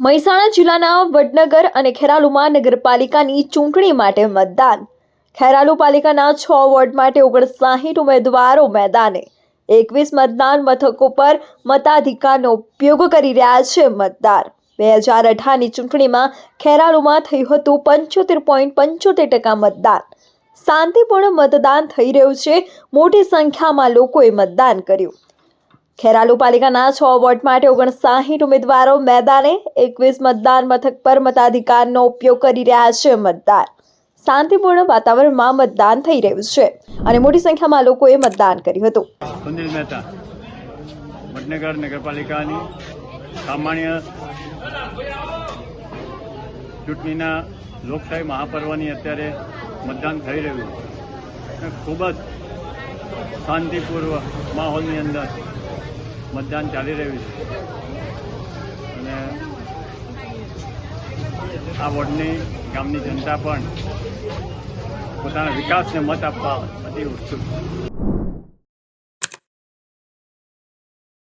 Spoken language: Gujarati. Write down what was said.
મહેસાણા જિલ્લાના વડનગર અને ખેરાલુમાં નગરપાલિકાની ચૂંટણી માટે મતદાન. ખેરાલુ પાલિકાના છ વોર્ડ માટે ઓગણસાહીઠ ઉમેદવારો મેદાને. એકવીસ મતદાન મથકો પર મતાધિકારનો ઉપયોગ કરી રહ્યા છે મતદાર. બે હજાર અઢારની ચૂંટણીમાં ખેરાલુમાં થયું હતું પંચોતેર પોઈન્ટ પંચોતેર ટકા મતદાન. શાંતિપૂર્ણ મતદાન થઈ રહ્યું છે. મોટી સંખ્યામાં લોકોએ મતદાન કર્યું. ખેરાલુ પાલિકાના છ વોર્ડ માટે ઓગણસાહીઠ ઉમેદવારો મેદાને એકવીસ મતદાન મથક પર મતાધિકારનો ઉપયોગ કરી રહ્યા છે મતદાર. શાંતિપૂર્ણ વાતાવરણમાં મતદાન થઈ રહ્યું છે અને મોટી સંખ્યામાં લોકોએ મતદાન કર્યું હતું. સુનિલ મહેતા, વડનગર નગરપાલિકાની સામાન્ય ચૂંટણીના લોકશાહી મહાપર્વની અત્યારે મતદાન થઈ રહ્યું છે. ખૂબ જ શાંતિપૂર્વક માહોલની અંદર મતદાન ચાલી રહ્યું છે. અને આ વોર્ડની ગામની જનતા પણ પોતાના વિકાસને મત આપવા અતિ ઉત્સુક